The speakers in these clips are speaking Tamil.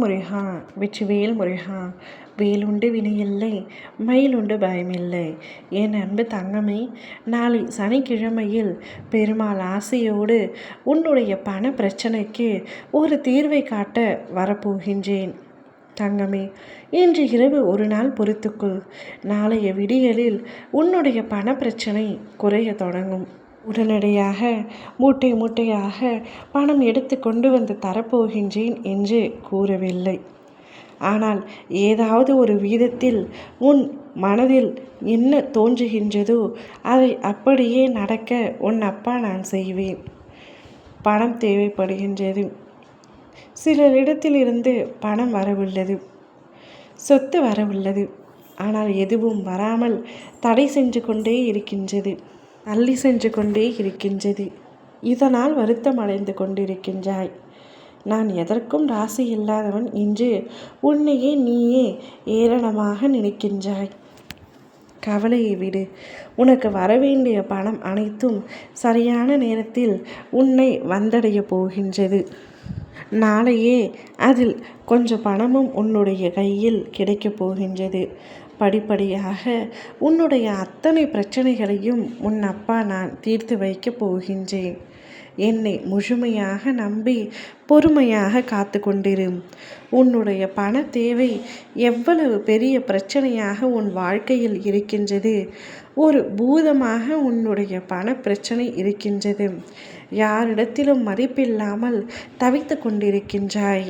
முருகா வெற்றிவேல் முருகா வேலுண்டு வினையில்லை மயிலுண்டு பயமில்லை. என் அன்பு தங்கமே நாளை சனிக்கிழமையில் பெருமாள் ஆசையோடு உன்னுடைய பண பிரச்சனைக்கு ஒரு தீர்வை காட்ட வரப்போகின்றேன். தங்கமே இன்று இரவு ஒரு நாள் பொறுத்துக்குள். நாளைய விடியலில் உன்னுடைய பண பிரச்சனை குறைய தொடங்கும். உடனடியாக மூட்டை மூட்டையாக பணம் எடுத்து கொண்டு வந்து தரப்போகின்றேன் என்று கூறவில்லை. ஆனால் ஏதாவது ஒரு வீதத்தில் உன் மனதில் என்ன தோன்றுகின்றதோ அதை அப்படியே நடக்க உன் அப்பா நான் செய்வேன். பணம் தேவைப்படுகின்றது. சிலரிடத்திலிருந்து பணம் வரவுள்ளது. சொத்து வரவுள்ளது. ஆனால் எதுவும் வராமல் தடை சென்று கொண்டே இருக்கின்றது. தள்ளி சென்று கொண்டே இருக்கின்றது. இதனால் வருத்தம் அடைந்து கொண்டிருக்கின்றாய். நான் எதற்கும் ராசி இல்லாதவன் என்று உன்னையே நீயே ஏளனமாக நினைக்கின்றாய். கவலையை விடு. உனக்கு வரவேண்டிய பணம் அனைத்தும் சரியான நேரத்தில் உன்னை வந்தடைய போகின்றது. நாளையே அதில் கொஞ்சம் பணமும் உன்னுடைய கையில் கிடைக்கப் போகின்றது. படிப்படியாக உன்னுடைய அத்தனை பிரச்சனைகளையும் உன் அப்பா நான் தீர்த்து வைக்கப் போகின்றேன். என்னை முழுமையாக நம்பி பொறுமையாக காத்து கொண்டிரு. உன்னுடைய பண தேவை எவ்வளவு பெரிய பிரச்சனையாக உன் வாழ்க்கையில் இருக்கின்றது. ஒரு பூதமாக உன்னுடைய பண பிரச்சனை இருக்கின்றது. யாரிடத்திலும் மதிப்பில்லாமல் தவித்து கொண்டிருக்கின்றாய்.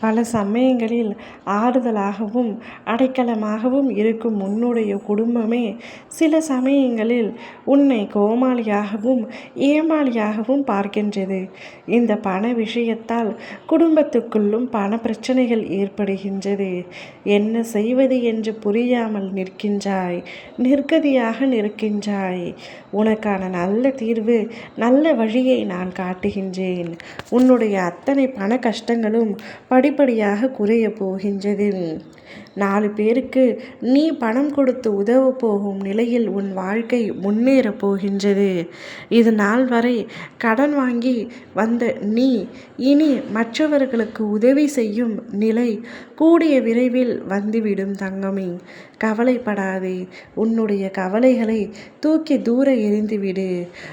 பல சமயங்களில் ஆறுதலாகவும் அடைக்கலமாகவும் இருக்கும் உன்னுடைய குடும்பமே சில சமயங்களில் உன்னை கோமாளியாகவும் ஏமாளியாகவும் பார்க்கின்றது. இந்த பண விஷயத்தால் குடும்பத்துக்குள்ளும் பண பிரச்சனைகள் ஏற்படுகின்றது. என்ன செய்வது என்று புரியாமல் நிற்கின்றாய் நிர்கதியாக நிற்கின்றாய். உனக்கான நல்ல தீர்வு நல்ல வழியை நான் காட்டுகின்றேன். உன்னுடைய அத்தனை பண கஷ்டங்களும் படி படிப்படியாக குறைய போகின்றது. நாலு பேருக்கு நீ பணம் கொடுத்து உதவ போகும் நிலையில் உன் வாழ்க்கை முன்னேறப் போகின்றது. இது நாள் வரை கடன் வாங்கி வந்த நீ இனி மற்றவர்களுக்கு உதவி செய்யும் நிலை கூடிய விரைவில் வந்துவிடும் தங்கமே. கவலைப்படாதே உன்னுடைய கவலைகளை தூக்கி தூர எரிந்துவிடு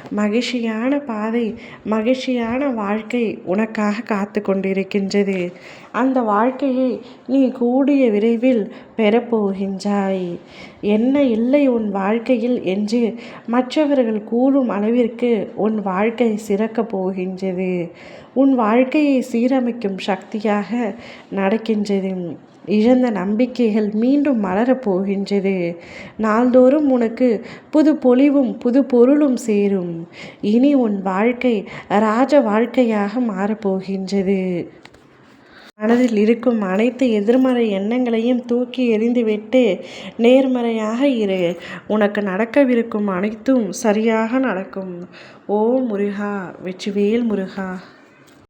மகிழ்ச்சியான பாதை மகிழ்ச்சியான வாழ்க்கை உனக்காக காத்து கொண்டிருக்கின்றது. அந்த வாழ்க்கையை நீ கூடிய விரைவில் பெறப்போகின்றாய். என்ன இல்லை உன் வாழ்க்கையில் என்று மற்றவர்கள் கூறும் அளவிற்கு உன் வாழ்க்கை சிறக்கப் போகின்றது. உன் வாழ்க்கையை சீரமைக்கும் சக்தியாக நடக்கின்றது. இழந்த நம்பிக்கைகள் மீண்டும் மலரப் போகின்றது. நாள்தோறும் உனக்கு புது பொலிவும் புது பொருளும் சேரும். இனி உன் வாழ்க்கை ராஜ வாழ்க்கையாக மாறப்போகின்றது மனதில் இருக்கும் அனைத்து எதிர்மறை எண்ணங்களையும் தூக்கி எறிந்துவிட்டு நேர்மறையாக இரு. உனக்கு நடக்கவிருக்கும் அனைத்தும் சரியாக நடக்கும். ஓ முருகா வெற்றிவேல் முருகா.